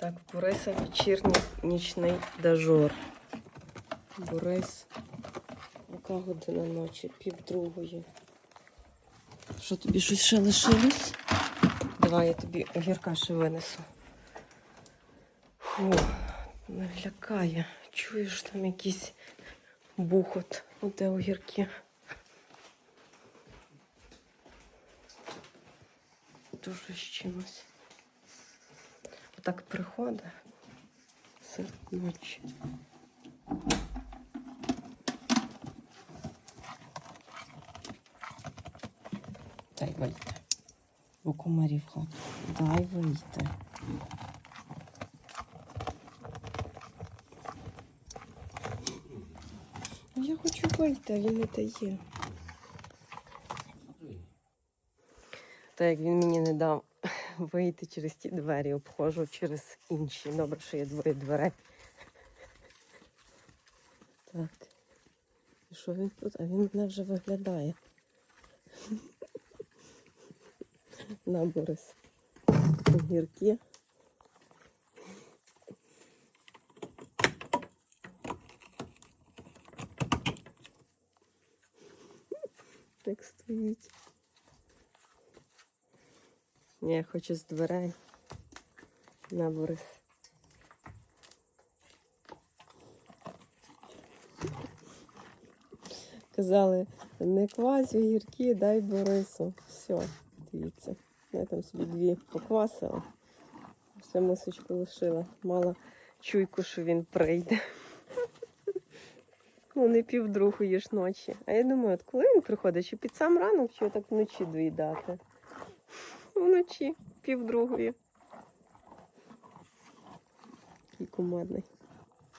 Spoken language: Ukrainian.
Так, в Бориса вечірній нічний дожор. Борис. Яка година ночі? Пів другої. Що тобі щось ще лишилось? Давай я тобі огірка ще винесу. Фу, не лякає. Чуєш там якийсь бухот. Оде огірки. Дуже з чимось. Отак приходить серед ночі. Дай вийти. У комарів хату. Дай вийти. Ну, Я хочу вийти, а він не дає. Так як він мені не дав вийти через ті двері, обходжу через інші. Добре, що є двоє дверей. Так. І що він тут? А він мене вже виглядає. На Борис. Огірки. Так стоїть. Ні, я хочу з дверей. На Борис. Казали, не квась огірки, дай Борису. Все, дивіться. Я там собі дві поквасила. Все мисочку лишила. Мала чуйку, що він прийде. Ну, не півдругої ж ночі. А я думаю, от коли він приходить, чи під сам ранок, чи так вночі доїдати. Вночі, півдругої. Який кумедний.